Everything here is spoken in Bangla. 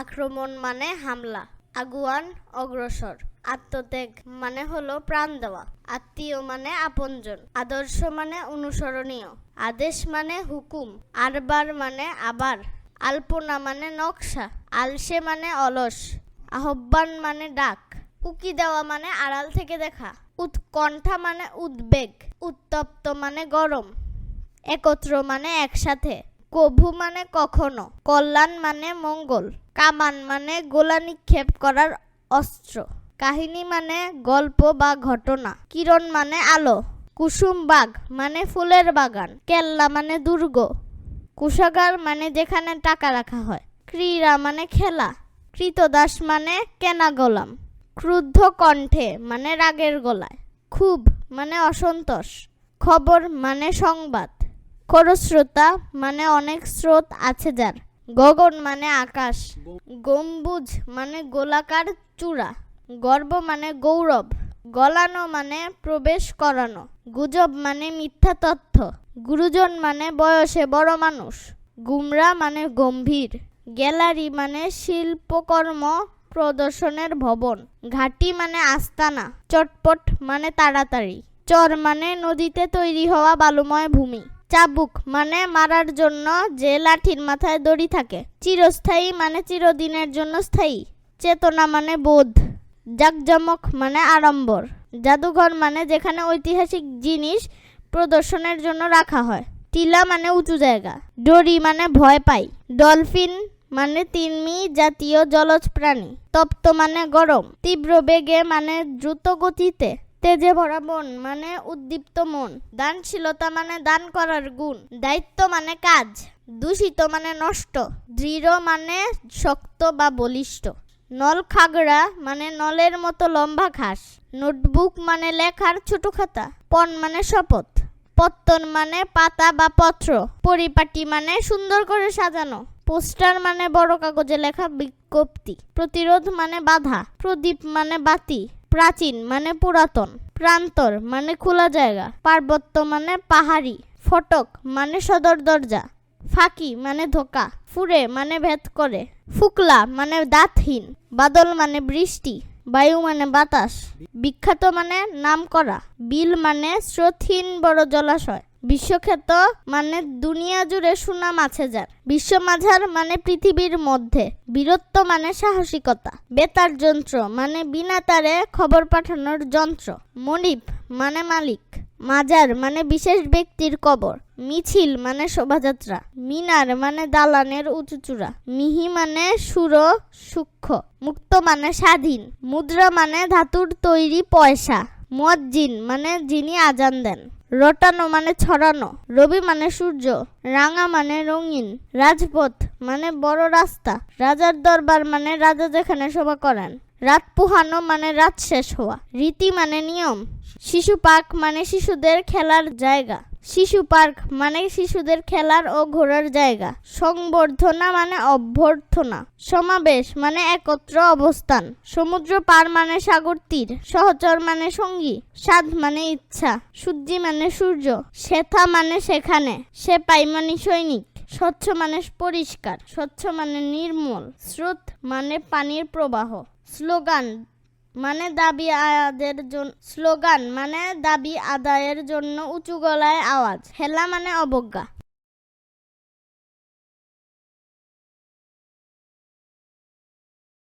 আক্রমণ মানে হামলা, আগুয়ান, অগ্রসর, আত্মত্যাগ মানে হলো প্রাণ দেওয়া, আত্মীয় মানে আপনজন, আদর্শ মানে অনুসরণীয়, আদেশ মানে হুকুম, আরবার মানে আবার, আলপনা মানে নকশা, আলসে মানে অলস, আহ্বান মানে ডাক, উকি দেওয়া মানে আড়াল থেকে দেখা, উৎকণ্ঠা মানে উদ্বেগ, উত্তপ্ত মানে গরম, একত্র মানে একসাথে, কভু মানে কখনো, কল্যাণ মানে মঙ্গল। কামান মানে গোলা নিক্ষেপ করার অস্ত্র। কাহিনী মানে গল্প বা ঘটনা। কিরণ মানে আলো। কুসুম বাগ মানে ফুলের বাগান। কেল্লা মানে দুর্গ। কুশাগার মানে যেখানে টাকা রাখা হয়। ক্রীড়া মানে খেলা। কৃতদাস মানে কেনা গোলাম। ক্রুদ্ধ কণ্ঠে মানে রাগের গলায়। খুব মানে অসন্তোষ। খবর মানে সংবাদ। খরস্রোতা মানে অনেক স্রোত আছে যার। গগন মানে আকাশ, গম্বুজ মানে গোলাকার চূড়া, গর্ব মানে গৌরব, গলানো মানে প্রবেশ করানো, গুজব মানে মিথ্যা তথ্য, গুরুজন মানে বয়সে বড় মানুষ, গুমরা মানে গম্ভীর, গ্যালারি মানে শিল্পকর্ম প্রদর্শনের ভবন, ঘাটি মানে আস্তানা, চটপট মানে তাড়াতাড়ি, চর মানে নদীতে তৈরি হওয়া বালুময় ভূমি। চাবুক মানে মারার জন্য যে লাঠির মাথায় দড়ি থাকে। চিরস্থায়ী মানে চিরদিনের জন্য স্থায়ী। চেতনা মানে বোধ। জাকজমক মানে আড়ম্বর। জাদুঘর মানে যেখানে ঐতিহাসিক জিনিস প্রদর্শনের জন্য রাখা হয়। টিলা মানে উঁচু জায়গা। ডরি মানে ভয় পাই। ডলফিন মানে তিনমি জাতীয় জলজ প্রাণী। তপ্ত মানে গরম। তীব্র বেগে মানে দ্রুত গতিতে। তেজে ভরা মন মানে উদ্দীপ্ত মন। দানশীলতা মানে দান করার গুণ। দায়িত্ব মানে কাজ। দূষিত মানে নষ্ট। দৃঢ় মানে শক্ত বা বলিষ্ঠ। নল খাগড়া মানে নলের মতো লম্বা ঘাস। নোটবুক মানে লেখার ছোট খাতা। পণ মানে শপথ। পত্তন মানে পাতা বা পত্র। পরিপাটি মানে সুন্দর করে সাজানো। পোস্টার মানে বড় কাগজে লেখা বিজ্ঞপ্তি। প্রতিরোধ মানে বাধা। প্রদীপ মানে বাতি। প্রাচীন মানে পুরাতন, প্রান্তর মানে খোলা জায়গা, পার্বত্য মানে পাহাড়ি, ফটক মানে সদর দরজা, ফাঁকি মানে ধোকা ফুরে মানে ভেদ করে, ফুকলা মানে দাঁতহীন, বাদল মানে বৃষ্টি, বায়ু মানে বাতাস, বিখ্যাত মানে নাম করা বিল মানে স্রোতহীন বড় জলাশয়। বিশ্বখ্যাত মানে দুনিয়া জুড়ে সুনাম আছে যার। বিশ্বমাঝার মানে পৃথিবীর মধ্যে। বীরত্ব মানে সাহসিকতা। বেতার যন্ত্র মানে বিনা তারে খবর পাঠানোর যন্ত্র। মনিপ মানে মালিক। মাজার মানে বিশেষ ব্যক্তির কবর। মিছিল মানে শোভাযাত্রা। মিনার মানে দালানের উঁচু চূড়া মিহি মানে সুর, সূক্ষ্ম। মুক্ত মানে স্বাধীন। মুদ্রা মানে ধাতুর তৈরি পয়সা। মুয়াজ্জিন মানে যিনি আজান দেন। রটানো মানে ছড়ানো, রবি মানে সূর্য, রাঙা মানে রঙিন, রাজপথ মানে বড় রাস্তা, রাজার দরবার মানে রাজা যেখানে সভা করেন। রাত পোহানো মানে রাত শেষ হওয়া। রীতি মানে নিয়ম। শিশু পার্ক মানে শিশুদের খেলার জায়গা। শিশু পার্ক মানে শিশুদের খেলার ও ঘোরার জায়গা। সংবর্ধনা মানে অভ্যর্থনা। সমাবেশ মানে একত্র অবস্থান। সমুদ্র পার মানে সাগর তীর। সহচর মানে সঙ্গী। সাধ মানে ইচ্ছা। সূর্যি মানে সূর্য। শেথা মানে সেখানে। সেপাই মানে সৈনিক। স্বচ্ছ মানে পরিষ্কার, স্বচ্ছ মানে নির্মল, স্রোত মানে পানির প্রবাহ। স্লোগান মানে দাবি আয়াদের জন্য স্লোগান মানে দাবি আদায়ের জন্য উঁচু গলায় আওয়াজ। হেলা মানে অবজ্ঞা।